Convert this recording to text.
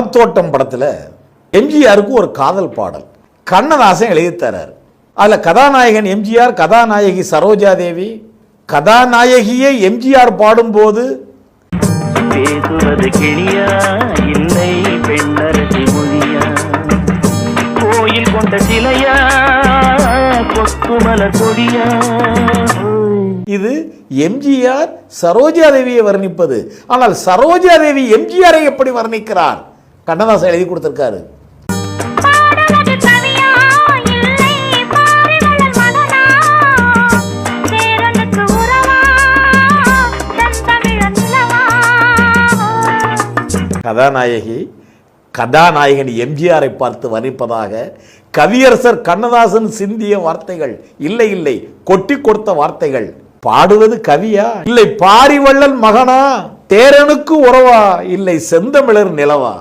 பணத்தோட்டம் படத்தில் எம்ஜிஆருக்கு ஒரு காதல் பாடல். கண்ணதாசன் எழுதித்தரார் அதில் கதாநாயகன் எம்ஜிஆர் கதாநாயகி சரோஜா தேவி கதாநாயகியை எம்ஜிஆர் பாடும்போது பேசுவது கிளியா இல்லை பெண்ணரசி மொழியா? கோயில் கொண்ட சிலையா கொத்துமலர் கொடியா இது எம்ஜிஆர் சரோஜா தேவியை வர்ணிப்பது. ஆனால் சரோஜா தேவி எம்ஜிஆரை எப்படி வர்ணிக்கிறார்? கண்ணதாசன் எழுதி கொடுத்துருக்காரு. கதாநாயகி கதாநாயகன் எம்ஜிஆரை பார்த்து வர்ணிப்பதாக கவியரசர் கண்ணதாசன் சிந்திய வார்த்தைகள் இல்லை இல்லை கொட்டி கொடுத்த வார்த்தைகள் பாடுவது கவியா? இல்லை பாரிவள்ளல் மகனா? தேரனுக்கு உறவா? இல்லை செந்தமிழர் நிலவா?